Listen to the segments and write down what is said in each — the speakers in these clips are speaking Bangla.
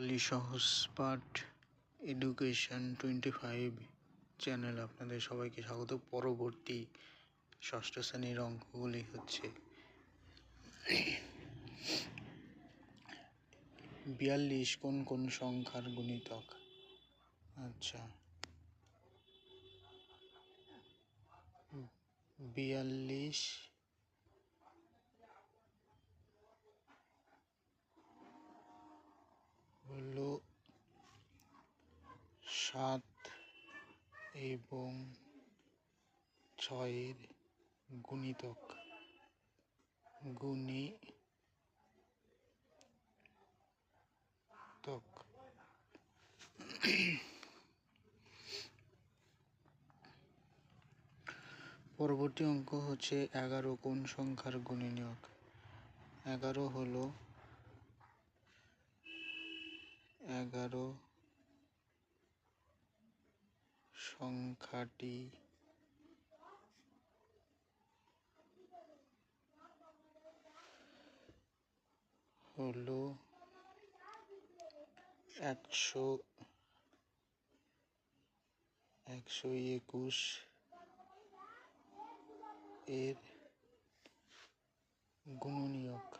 সহজ পাঠ এডুকেশন টোয়েন্টি ফাইভ চ্যানেল আপনাদের সবাইকে স্বাগত। পরবর্তী ষষ্ঠ শ্রেণির অঙ্কগুলি হচ্ছে বিয়াল্লিশ কোন কোন সংখ্যার গুণিতক? আচ্ছা। বিয়াল্লিশ হলো সাত এবং ছয়ের গুণিতক। গুণিতক। পরবর্তী অঙ্ক হচ্ছে এগারো কোন সংখ্যার গুণনীয়ক। এগারো হলো এগারো সংখ্যাটি হলো একশো একশো একুশ এর গুণনীয়ক।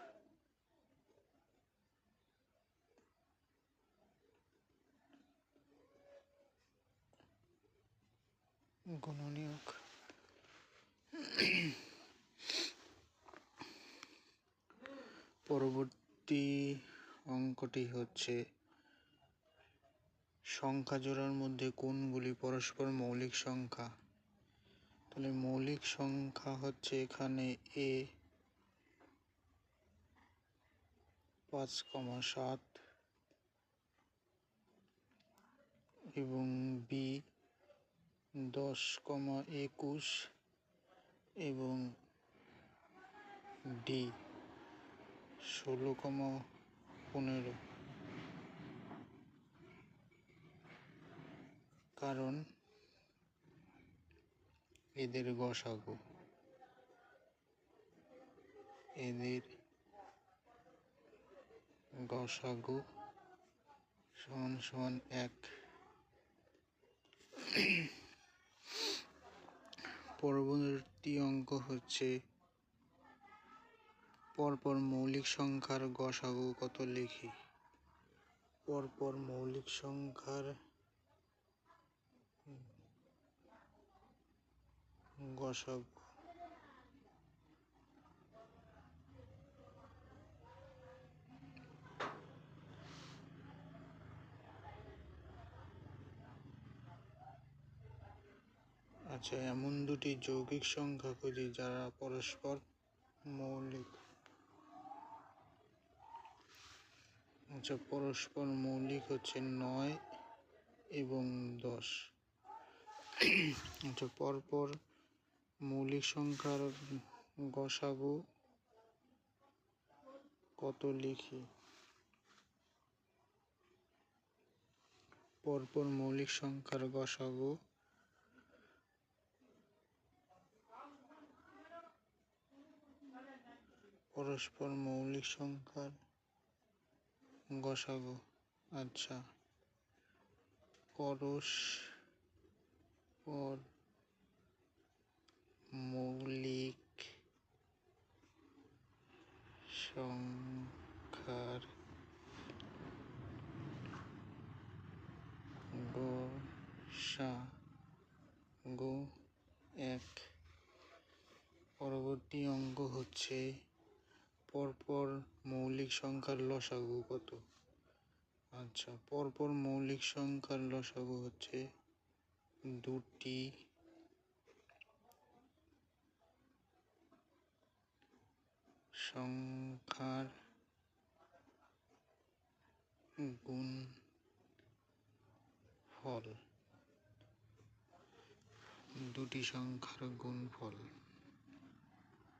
গুণনীয়ক। পরবর্তী অঙ্কটি হচ্ছে, সংখ্যা জোড়ার মধ্যে কোনগুলি পরস্পর মৌলিক সংখ্যা? তাহলে মৌলিক সংখ্যা হচ্ছে এখানে এ পাঁচ কমা সাত এবং বি দশ কমা একুশ এবং ডি ষোলো কমা পনেরো। কারণ এদের গসাগু। এদের গসাগু সমান সমান এক। পরবর্তী অঙ্ক হচ্ছে পরপর মৌলিক সংখ্যার গসাগু কত লিখি? পরপর মৌলিক সংখ্যার গসাগু আচ্ছা এমন দুটি যৌগিক সংখ্যা খুঁজি যারা পরস্পর মৌলিক। আচ্ছা পরস্পর মৌলিক হচ্ছে নয় এবং দশ। আচ্ছা পরপর মৌলিক সংখ্যার গসাগু কত লিখি? পরপর মৌলিক সংখ্যার গসাগু পরস্পর মৌলিক সংখ্যার গসাগু। আচ্ছা। পরস্পর মৌলিক সংখ্যার গসাগু এক। পরবর্তী অঙ্ক হচ্ছে পরপর মৌলিক সংখ্যার লসাগু কত? আচ্ছা পরপর মৌলিক সংখ্যার লসাগু হচ্ছে দুটি সংখ্যার গুণ ফল। দুটি সংখ্যার গুণফল